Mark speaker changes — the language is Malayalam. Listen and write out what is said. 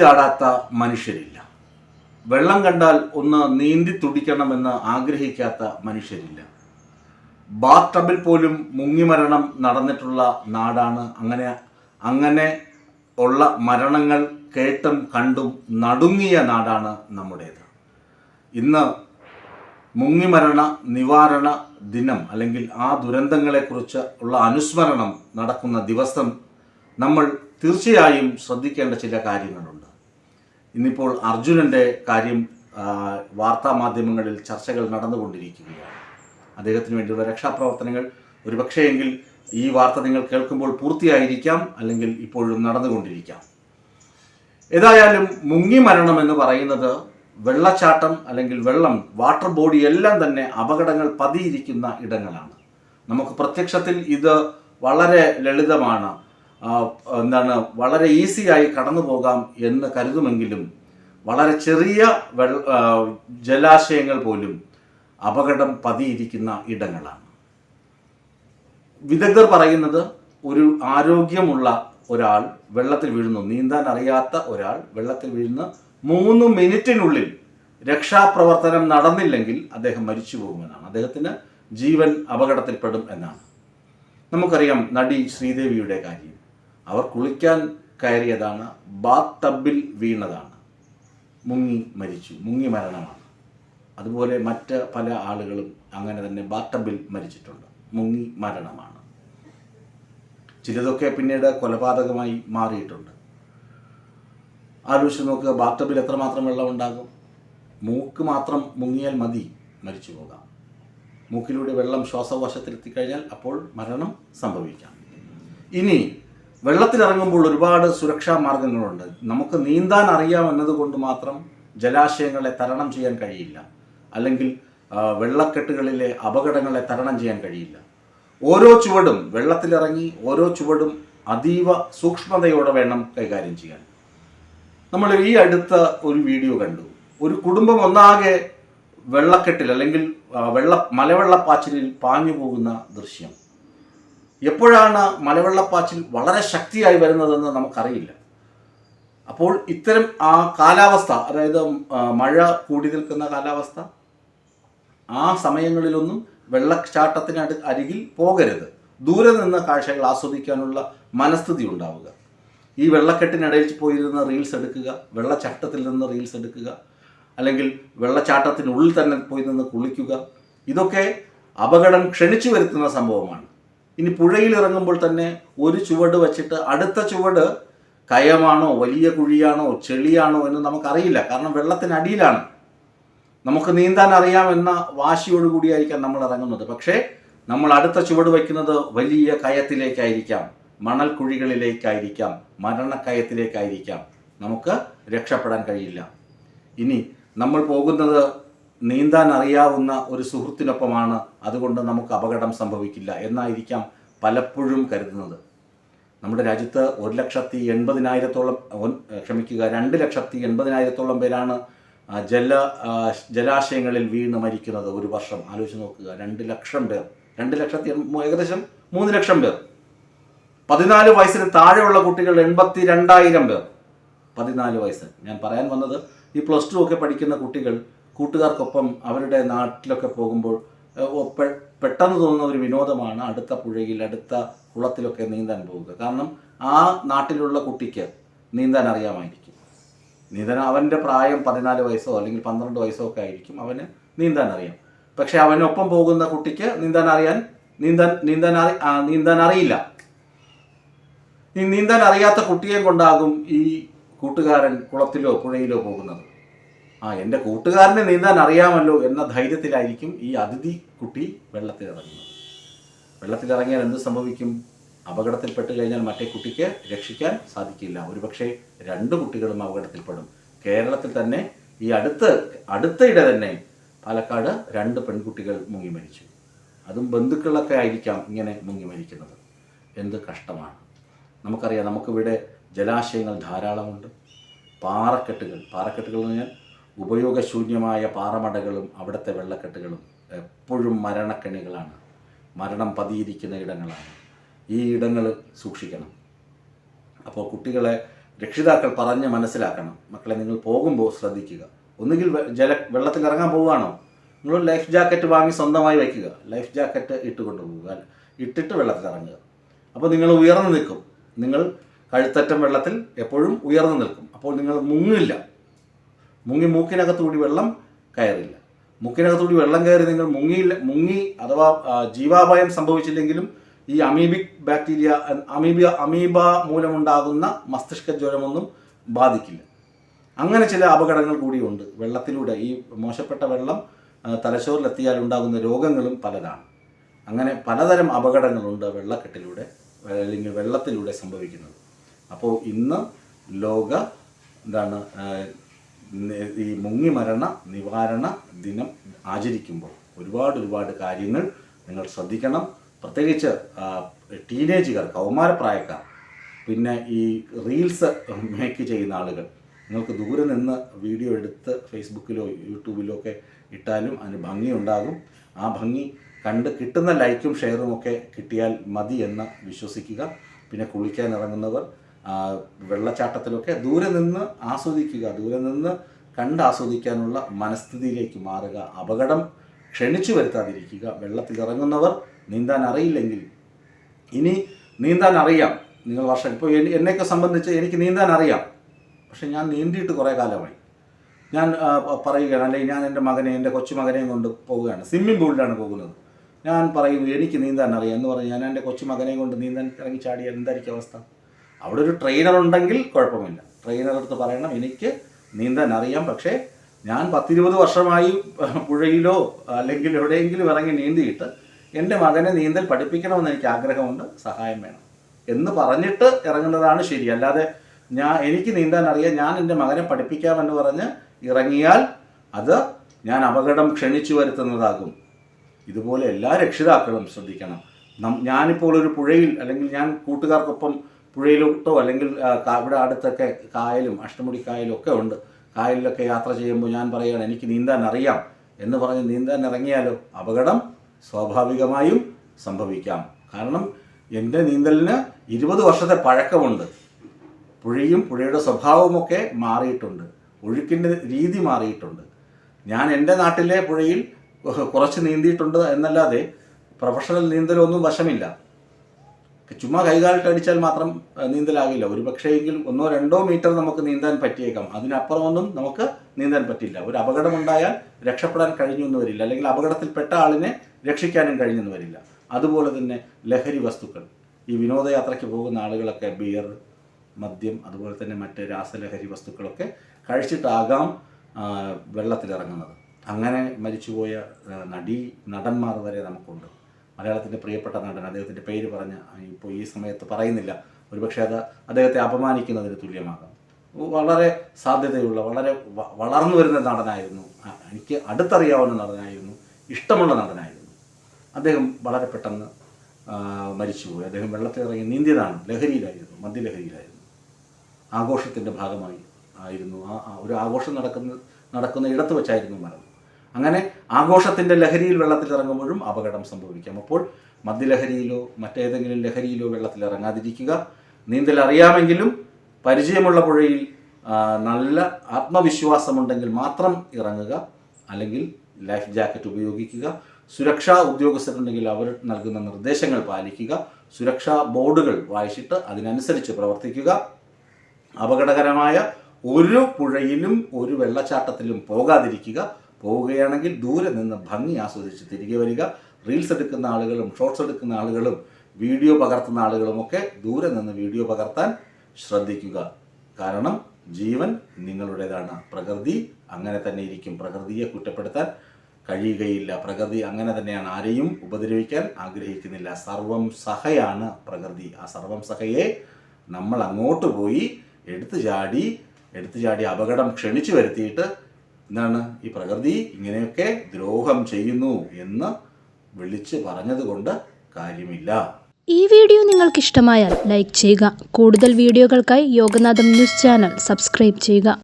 Speaker 1: ചാടാത്ത മനുഷ്യരില്ല. വെള്ളം കണ്ടാൽ ഒന്ന് നീന്തി തുടിക്കണമെന്ന് ആഗ്രഹിക്കാത്ത മനുഷ്യരില്ല. ബാത്ത് ടബിൽ പോലും മുങ്ങിമരണം നടന്നിട്ടുള്ള നാടാണ് അങ്ങനെ അങ്ങനെ ഉള്ള മരണങ്ങൾ കേട്ടും കണ്ടും നടുങ്ങിയ നാടാണ് നമ്മുടേത്. ഇന്ന് മുങ്ങിമരണ നിവാരണ ദിനം അല്ലെങ്കിൽ ആ ദുരന്തങ്ങളെക്കുറിച്ച് ഉള്ള അനുസ്മരണം നടക്കുന്ന ദിവസം നമ്മൾ തീർച്ചയായും ശ്രദ്ധിക്കേണ്ട ചില കാര്യങ്ങളുണ്ട്. ഇന്നിപ്പോൾ അർജുനന്റെ കാര്യം വാർത്താ മാധ്യമങ്ങളിൽ ചർച്ചകൾ നടന്നുകൊണ്ടിരിക്കുകയാണ്. അദ്ദേഹത്തിന് വേണ്ടിയുള്ള രക്ഷാപ്രവർത്തനങ്ങൾ ഒരുപക്ഷെയെങ്കിൽ ഈ വാർത്ത നിങ്ങൾ കേൾക്കുമ്പോൾ പൂർത്തിയായിരിക്കാം അല്ലെങ്കിൽ ഇപ്പോഴും നടന്നുകൊണ്ടിരിക്കാം. ഏതായാലും മുങ്ങി മരണം എന്ന് പറയുന്നത് വെള്ളച്ചാട്ടം അല്ലെങ്കിൽ വെള്ളം വാട്ടർ ബോഡി എല്ലാം തന്നെ അപകടങ്ങൾ പതിയിരിക്കുന്ന ഇടങ്ങളാണ്. നമുക്ക് പ്രത്യക്ഷത്തിൽ ഇത് വളരെ ലളിതമാണ്. എന്താണ് വളരെ ഈസിയായി കടന്നു പോകാം എന്ന് കരുതുമെങ്കിലും വളരെ ചെറിയ വെള്ള ജലാശയങ്ങൾ പോലും അപകടം പതിയിരിക്കുന്ന ഇടങ്ങളാണ്. വിദഗ്ധർ പറയുന്നത് ഒരു ആരോഗ്യമുള്ള ഒരാൾ വെള്ളത്തിൽ വീഴുന്നു. നീന്താൻ അറിയാത്ത ഒരാൾ വെള്ളത്തിൽ വീഴുന്ന മൂന്ന് മിനിറ്റിനുള്ളിൽ രക്ഷാപ്രവർത്തനം നടന്നില്ലെങ്കിൽ അദ്ദേഹം മരിച്ചു പോകുമെന്നാണ് അദ്ദേഹത്തിന് ജീവൻ അപകടത്തിൽപ്പെടും എന്നാണ്. നമുക്കറിയാം നടി ശ്രീദേവിയുടെ കാര്യം. അവർ കുളിക്കാൻ കയറിയതാണ് ബാത്ത് ടബിൽ വീണതാണ്. മുങ്ങി മരിച്ചു. മുങ്ങി മരണമാണ്. അതുപോലെ മറ്റ് പല ആളുകളും അങ്ങനെ തന്നെ ബാത്ത് ടബിൽ മരിച്ചിട്ടുണ്ട്. മുങ്ങി മരണമാണ്. ചിലതൊക്കെ പിന്നീട് കൊലപാതകമായി മാറിയിട്ടുണ്ട്. ആലോചിച്ച് നോക്കുക ബാത്ത് ടബിൽ എത്രമാത്രം വെള്ളം ഉണ്ടാകും? മൂക്ക് മാത്രം മുങ്ങിയാൽ മതി മരിച്ചു പോകാം. മൂക്കിലൂടെ വെള്ളം ശ്വാസകോശത്തിലെത്തിക്കഴിഞ്ഞാൽ അപ്പോൾ മരണം സംഭവിക്കാം. ഇനി വെള്ളത്തിലിറങ്ങുമ്പോൾ ഒരുപാട് സുരക്ഷാ മാർഗങ്ങളുണ്ട്. നമുക്ക് നീന്താൻ അറിയാം എന്നതുകൊണ്ട് മാത്രം ജലാശയങ്ങളെ തരണം ചെയ്യാൻ കഴിയില്ല. അല്ലെങ്കിൽ വെള്ളക്കെട്ടുകളിലെ അപകടങ്ങളെ തരണം ചെയ്യാൻ കഴിയില്ല. ഓരോ ചുവടും വെള്ളത്തിലിറങ്ങി ഓരോ ചുവടും അതീവ സൂക്ഷ്മതയോടെ വേണം കൈകാര്യം ചെയ്യാൻ. നമ്മൾ ഈ അടുത്ത ഒരു വീഡിയോ കണ്ടു. ഒരു കുടുംബം ഒന്നാകെ വെള്ളക്കെട്ടിൽ അല്ലെങ്കിൽ വെള്ള മലവെള്ളപ്പാച്ചിലിൽ പാഞ്ഞു പോകുന്ന ദൃശ്യം. എപ്പോഴാണ് മലവെള്ളപ്പാച്ചിൽ വളരെ ശക്തിയായി വരുന്നതെന്ന് നമുക്കറിയില്ല. അപ്പോൾ ഇത്തരം ആ കാലാവസ്ഥ അതായത് മഴ കൂടി നിൽക്കുന്ന കാലാവസ്ഥ ആ സമയങ്ങളിലൊന്നും വെള്ളച്ചാട്ടത്തിന് അടു അരികിൽ പോകരുത്. ദൂരെ നിന്ന് കാഴ്ചകൾ ആസ്വദിക്കാനുള്ള മനസ്ഥിതി ഉണ്ടാവുക. ഈ വെള്ളക്കെട്ടിനിടയിൽ പോയിരുന്ന റീൽസ് എടുക്കുക വെള്ളച്ചാട്ടത്തിൽ നിന്ന് റീൽസ് എടുക്കുക അല്ലെങ്കിൽ വെള്ളച്ചാട്ടത്തിനുള്ളിൽ തന്നെ പോയി നിന്ന് കുളിക്കുക ഇതൊക്കെ അപകടം ക്ഷണിച്ചു വരുത്തുന്ന സംഭവമാണ്. ഇനി പുഴയിൽ ഇറങ്ങുമ്പോൾ തന്നെ ഒരു ചുവട് വെച്ചിട്ട് അടുത്ത ചുവട് കയമാണോ വലിയ കുഴിയാണോ ചെളിയാണോ എന്ന് നമുക്കറിയില്ല. കാരണം വെള്ളത്തിനടിയിലാണ്. നമുക്ക് നീന്താൻ അറിയാമെന്ന വാശിയോടുകൂടിയായിരിക്കാം നമ്മൾ ഇറങ്ങുന്നത്. പക്ഷേ നമ്മൾ അടുത്ത ചുവട് വയ്ക്കുന്നത് വലിയ കയത്തിലേക്കായിരിക്കാം. മണൽ കുഴികളിലേക്കായിരിക്കാം. മരണക്കയത്തിലേക്കായിരിക്കാം. നമുക്ക് രക്ഷപ്പെടാൻ കഴിയില്ല. ഇനി നമ്മൾ പോകുന്നത് നീന്താൻ അറിയാവുന്ന ഒരു സുഹൃത്തിനൊപ്പമാണ് അതുകൊണ്ട് നമുക്ക് അപകടം സംഭവിക്കില്ല എന്നായിരിക്കാം പലപ്പോഴും കരുതുന്നത്. നമ്മുടെ രാജ്യത്ത് ഒരു ലക്ഷത്തി എൺപതിനായിരത്തോളം ക്ഷമിക്കുക രണ്ട് ലക്ഷത്തി എൺപതിനായിരത്തോളം പേരാണ് ജല ജലാശയങ്ങളിൽ വീണ് മരിക്കുന്നത് ഒരു വർഷം. ആലോചിച്ച് നോക്കുക രണ്ട് ലക്ഷം പേർ രണ്ട് ലക്ഷത്തി ഏകദേശം മൂന്ന് ലക്ഷം പേർ. പതിനാല് വയസ്സിന് താഴെയുള്ള കുട്ടികൾ എൺപത്തി രണ്ടായിരം പേർ. പതിനാല് വയസ്സ് ഞാൻ പറയാൻ വന്നത് ഈ പ്ലസ് ടു ഒക്കെ പഠിക്കുന്ന കുട്ടികൾ കൂട്ടുകാർക്കൊപ്പം അവരുടെ നാട്ടിലൊക്കെ പോകുമ്പോൾ പെട്ടെന്ന് തോന്നുന്ന ഒരു വിനോദമാണ് അടുത്ത പുഴയിൽ അടുത്ത കുളത്തിലൊക്കെ നീന്താൻ പോവുക കാരണം ആ നാട്ടിലുള്ള കുട്ടിക്ക് നീന്താൻ അറിയാമായിരിക്കും. നീന്താൻ അവന്റെ പ്രായം പതിനാല് വയസ്സോ അല്ലെങ്കിൽ പന്ത്രണ്ട് വയസ്സോ ഒക്കെ ആയിരിക്കും അവന് നീന്താൻ അറിയാം. പക്ഷേ അവനൊപ്പം പോകുന്ന കുട്ടിക്ക് നീന്താൻ അറിയാൻ നീന്താൻ നീന്താൻ അറി നീന്താൻ അറിയില്ല. നീന്താൻ അറിയാത്ത കുട്ടിയെ കൊണ്ടാകും ഈ കൂട്ടുകാരൻ കുളത്തിലോ പുഴയിലോ പോകുന്നത്. ആ എന്റെ കൂട്ടുകാരനെ നീന്താൻ അറിയാമല്ലോ എന്ന ധൈര്യത്തിലായിരിക്കും ഈ അതിഥി കുട്ടി വെള്ളത്തിലിറങ്ങുന്നത്. വെള്ളത്തിലിറങ്ങിയാൽ എന്ത് സംഭവിക്കും? അപകടത്തിൽപ്പെട്ട് കഴിഞ്ഞാൽ മറ്റേ കുട്ടിക്ക് രക്ഷിക്കാൻ സാധിക്കില്ല. ഒരുപക്ഷെ രണ്ട് കുട്ടികളും അപകടത്തിൽപ്പെടും. കേരളത്തിൽ തന്നെ ഈ അടുത്ത് അടുത്തയിടെ തന്നെ പാലക്കാട് രണ്ട് പെൺകുട്ടികൾ മുങ്ങി മരിച്ചു. അതും ബന്ധുക്കളൊക്കെ ആയിരിക്കാം ഇങ്ങനെ മുങ്ങി മരിക്കുന്നത്. എന്ത് കഷ്ടമാണ്. നമുക്കറിയാം നമുക്കിവിടെ ജലാശയങ്ങൾ ധാരാളമുണ്ട്. പാറക്കെട്ടുകൾ പാറക്കെട്ടുകൾ എന്ന് പറഞ്ഞാൽ ഉപയോഗശൂന്യമായ പാറമടകളും അവിടുത്തെ വെള്ളക്കെട്ടുകളും എപ്പോഴും മരണക്കെണികളാണ്. മരണം പതിയിരിക്കുന്ന ഇടങ്ങളാണ്. ഈ ഇടങ്ങൾ സൂക്ഷിക്കണം. അപ്പോൾ കുട്ടികളെ രക്ഷിതാക്കൾ പറഞ്ഞ് മനസ്സിലാക്കണം. മക്കളെ നിങ്ങൾ പോകുമ്പോൾ ശ്രദ്ധിക്കുക. ഒന്നുകിൽ ജല വെള്ളത്തിൽ ഇറങ്ങാൻ പോവുകയാണോ? നിങ്ങൾ ലൈഫ് ജാക്കറ്റ് വാങ്ങി സ്വന്തമായി വയ്ക്കുക. ലൈഫ് ജാക്കറ്റ് ഇട്ട് പോവുക. ഇട്ടിട്ട് വെള്ളത്തിൽ ഇറങ്ങുക അപ്പോൾ നിങ്ങൾ ഉയർന്നു നിൽക്കും. നിങ്ങൾ കഴുത്തറ്റം വെള്ളത്തിൽ എപ്പോഴും ഉയർന്നു നിൽക്കും. അപ്പോൾ നിങ്ങൾ മുങ്ങില്ല മുങ്ങി മൂക്കിനകത്തുകൂടി വെള്ളം കയറില്ല. മൂക്കിനകത്തുകൂടി വെള്ളം കയറി നിങ്ങൾ മുങ്ങിയില്ല മുങ്ങി അഥവാ ജീവാപായം സംഭവിച്ചില്ലെങ്കിലും ഈ അമീബിക് ബാക്ടീരിയ അമീബ അമീബ മൂലമുണ്ടാകുന്ന മസ്തിഷ്ക ജ്വരമൊന്നും ബാധിക്കില്ല. അങ്ങനെ ചില അപകടങ്ങൾ കൂടിയുണ്ട്. വെള്ളത്തിലൂടെ ഈ മോശപ്പെട്ട വെള്ളം തലശ്ശോറിലെത്തിയാൽ ഉണ്ടാകുന്ന രോഗങ്ങളും പലതാണ്. അങ്ങനെ പലതരം അപകടങ്ങളുണ്ട് വെള്ളക്കെട്ടിലൂടെ അല്ലെങ്കിൽ വെള്ളത്തിലൂടെ സംഭവിക്കുന്നത്. അപ്പോൾ ഇന്ന് ലോക എന്താണ് ആ, മുങ്ങി ഈ മുങ്ങിമരണ നിവാരണ ദിനം ആചരിക്കുമ്പോൾ ഒരുപാട് ഒരുപാട് കാര്യങ്ങൾ നിങ്ങൾ ശ്രദ്ധിക്കണം. പ്രത്യേകിച്ച് ടീനേജുകാർ കൗമാരപ്രായക്കാർ പിന്നെ ഈ റീൽസ് മേക്ക് ചെയ്യുന്ന ആളുകൾ നിങ്ങൾക്ക് ദൂരെ നിന്ന് വീഡിയോ എടുത്ത് ഫേസ്ബുക്കിലോ യൂട്യൂബിലോ ഒക്കെ ഇട്ടാലും അതിന് ഭംഗിയുണ്ടാകും. ആ ഭംഗി കണ്ട് കിട്ടുന്ന ലൈക്കും ഷെയറും ഒക്കെ കിട്ടിയാൽ മതി എന്ന് വിശ്വസിക്കുക. പിന്നെ കുളിക്കാൻ ഇറങ്ങുന്നവർ വെള്ളച്ചാട്ടത്തിലൊക്കെ ദൂരെ നിന്ന് ആസ്വദിക്കുക ദൂരെ നിന്ന് കണ്ട് ആസ്വദിക്കാനുള്ള മനസ്ഥിതിയിലേക്ക് മാറുക അപകടം ക്ഷണിച്ചു വരുത്താതിരിക്കുക. വെള്ളത്തിൽ ഇറങ്ങുന്നവർ നീന്താൻ അറിയില്ലെങ്കിൽ ഇനി നീന്താൻ അറിയാം. നിങ്ങൾ വർഷം ഇപ്പോൾ എന്നെ- എന്നെയൊക്കെ സംബന്ധിച്ച് എനിക്ക് നീന്താൻ അറിയാം. പക്ഷെ ഞാൻ നീന്തിയിട്ട് കുറേ കാലമായി. ഞാൻ പറയുകയാണ് അല്ലെങ്കിൽ ഞാൻ എന്റെ മകനെ എന്റെ കൊച്ചുമകനെയും കൊണ്ട് പോവുകയാണ്. സ്വിമ്മിംഗ് പൂളിലാണ് പോകുന്നത്. ഞാൻ പറയുന്നു എനിക്ക് നീന്താൻ അറിയാം എന്ന് പറഞ്ഞ് ഞാൻ എന്റെ കൊച്ചുമകനെയും കൊണ്ട് നീന്താൻ ഇറങ്ങി ചാടിയാൽ എന്തായിരിക്കും അവസ്ഥ? അവിടെ ഒരു ട്രെയിനർ ഉണ്ടെങ്കിൽ കുഴപ്പമില്ല. ട്രെയിനർ പറയണം എനിക്ക് നീന്താൻ അറിയാം പക്ഷേ ഞാൻ പത്തിരുപത് വർഷമായി പുഴയിലോ അല്ലെങ്കിൽ എവിടെയെങ്കിലും ഇറങ്ങി നീന്തിയിട്ട് എന്റെ മകനെ നീന്തൽ പഠിപ്പിക്കണമെന്ന് എനിക്ക് ആഗ്രഹമുണ്ട് സഹായം വേണം. എന്ന് പറഞ്ഞിട്ട് ഇറങ്ങുന്നതാണ് ശരി. അല്ലാതെ ഞാൻ എനിക്ക് നീന്താൻ അറിയാം ഞാൻ എന്റെ മകനെ പഠിപ്പിക്കാമെന്ന് പറഞ്ഞ് ഇറങ്ങിയാൽ അത് ഞാൻ അപകടം ക്ഷണിച്ചു വരുത്തുന്നതാകും. ഇതുപോലെ എല്ലാ രക്ഷിതാക്കളും ശ്രദ്ധിക്കണം. ഞാനിപ്പോൾ ഒരു പുഴയിൽ അല്ലെങ്കിൽ ഞാൻ കൂട്ടുകാർക്കൊപ്പം പുഴയിലോട്ടോ അല്ലെങ്കിൽ ഇവിടെ അടുത്തൊക്കെ കായലും അഷ്ടമുടി കായലും ഒക്കെ ഉണ്ട്. കായലിലൊക്കെ യാത്ര ചെയ്യുമ്പോൾ ഞാൻ പറയുകയാണ് എനിക്ക് നീന്താൻ അറിയാം. എന്ന് പറഞ്ഞ് നീന്താൻ ഇറങ്ങിയാലോ? അപകടം സ്വാഭാവികമായും സംഭവിക്കാം. കാരണം എന്റെ നീന്തലിന് ഇരുപത് വർഷത്തെ പഴക്കമുണ്ട്. പുഴയും പുഴയുടെ സ്വഭാവമൊക്കെ മാറിയിട്ടുണ്ട്. ഒഴുക്കിന്റെ രീതി മാറിയിട്ടുണ്ട്. ഞാൻ എന്റെ നാട്ടിലെ പുഴയിൽ കുറച്ച് നീന്തിയിട്ടുണ്ട് എന്നല്ലാതെ പ്രൊഫഷണൽ നീന്തലൊന്നും വശമില്ല. ചുമ്മാ കൈകാലിട്ട് അടിച്ചാൽ മാത്രം നീന്തലാകില്ല. ഒരു പക്ഷേയെങ്കിലും ഒന്നോ രണ്ടോ മീറ്റർ നമുക്ക് നീന്താൻ പറ്റിയേക്കാം. അതിനപ്പുറമൊന്നും നമുക്ക് നീന്താൻ പറ്റില്ല. ഒരു അപകടമുണ്ടായാൽ രക്ഷപ്പെടാൻ കഴിഞ്ഞെന്ന് വരില്ല. അല്ലെങ്കിൽ അപകടത്തിൽപ്പെട്ട ആളിനെ രക്ഷിക്കാനും കഴിഞ്ഞെന്ന് വരില്ല. അതുപോലെ തന്നെ ലഹരി വസ്തുക്കൾ. ഈ വിനോദയാത്രയ്ക്ക് പോകുന്ന ആളുകളൊക്കെ ബിയർ മദ്യം അതുപോലെ തന്നെ മറ്റ് രാസലഹരി വസ്തുക്കളൊക്കെ കഴിച്ചിട്ടാകാം വെള്ളത്തിലിറങ്ങുന്നത്. അങ്ങനെ മരിച്ചുപോയ നടീ നടന്മാർ വരെ നമുക്കുണ്ട്. മലയാളത്തിന്റെ പ്രിയപ്പെട്ട നടൻ അദ്ദേഹത്തിന്റെ പേര് പറഞ്ഞ് ഇപ്പോൾ ഈ സമയത്ത് പറയുന്നില്ല. ഒരുപക്ഷെ അത് അദ്ദേഹത്തെ അപമാനിക്കുന്നതിന് തുല്യമാകാം. വളരെ സാധ്യതയുള്ള വളരെ വളർന്നു വരുന്ന നടനായിരുന്നു. എനിക്ക് അടുത്തറിയാവുന്ന നടനായിരുന്നു. ഇഷ്ടമുള്ള നടനായിരുന്നു. അദ്ദേഹം വളരെ പെട്ടെന്ന് മരിച്ചുപോയി. അദ്ദേഹം വെള്ളത്തിൽ ഇറങ്ങി നീന്തിയതാണ്. ലഹരിയിലായിരുന്നു മദ്യലഹരിയിലായിരുന്നു. ആഘോഷത്തിന്റെ ഭാഗമായി ആയിരുന്നു. ആ ഒരു ആഘോഷം നടക്കുന്ന നടക്കുന്ന ഇടത്ത് വെച്ചായിരുന്നു മരണം. അങ്ങനെ ആഘോഷത്തിന്റെ ലഹരിയിൽ വെള്ളത്തിൽ ഇറങ്ങുമ്പോഴും അപകടം സംഭവിക്കാം. അപ്പോൾ മദ്യലഹരിയിലോ മറ്റേതെങ്കിലും ലഹരിയിലോ വെള്ളത്തിൽ ഇറങ്ങാതിരിക്കുക നീന്തൽ അറിയാമെങ്കിലും പരിചയമുള്ള പുഴയിൽ നല്ല ആത്മവിശ്വാസമുണ്ടെങ്കിൽ മാത്രം ഇറങ്ങുക. അല്ലെങ്കിൽ ലൈഫ് ജാക്കറ്റ് ഉപയോഗിക്കുക. സുരക്ഷാ ഉദ്യോഗസ്ഥരുണ്ടെങ്കിൽ അവർ നൽകുന്ന നിർദ്ദേശങ്ങൾ പാലിക്കുക. സുരക്ഷാ ബോർഡുകൾ വായിച്ചിട്ട് അതിനനുസരിച്ച് പ്രവർത്തിക്കുക. അപകടകരമായ ഒരു പുഴയിലും ഒരു വെള്ളച്ചാട്ടത്തിലും പോകാതിരിക്കുക. പോവുകയാണെങ്കിൽ ദൂരെ നിന്ന് ഭംഗി ആസ്വദിച്ച് തിരികെ വരിക. റീൽസ് എടുക്കുന്ന ആളുകളും ഷോർട്സ് എടുക്കുന്ന ആളുകളും വീഡിയോ പകർത്തുന്ന ആളുകളുമൊക്കെ ദൂരെ നിന്ന് വീഡിയോ പകർത്താൻ ശ്രദ്ധിക്കുക. കാരണം ജീവൻ നിങ്ങളുടേതാണ്. പ്രകൃതി അങ്ങനെ തന്നെ ഇരിക്കും. പ്രകൃതിയെ കുറ്റപ്പെടുത്താൻ കഴിയുകയില്ല. പ്രകൃതി അങ്ങനെ തന്നെയാണ്. ആരെയും ഉപദ്രവിക്കാൻ ആഗ്രഹിക്കുന്നില്ല. സർവം സഹയാണ് പ്രകൃതി. ആ സർവം സഹയെ നമ്മൾ അങ്ങോട്ട് പോയി എടുത്തു ചാടി എടുത്തു ചാടി അപകടം ക്ഷണിച്ചു വരുത്തിയിട്ട് എന്താണ്? ഈ പ്രകൃതി ഇങ്ങനെയൊക്കെ ദ്രോഹം ചെയ്യുന്നു എന്ന് വിളിച്ച് പറഞ്ഞതുകൊണ്ട് കാര്യമില്ല.
Speaker 2: ഈ വീഡിയോ നിങ്ങൾക്ക് ഇഷ്ടമായാൽ ലൈക്ക് ചെയ്യുക. കൂടുതൽ വീഡിയോകൾക്കായി യോഗനാഥം ന്യൂസ് ചാനൽ സബ്സ്ക്രൈബ് ചെയ്യുക.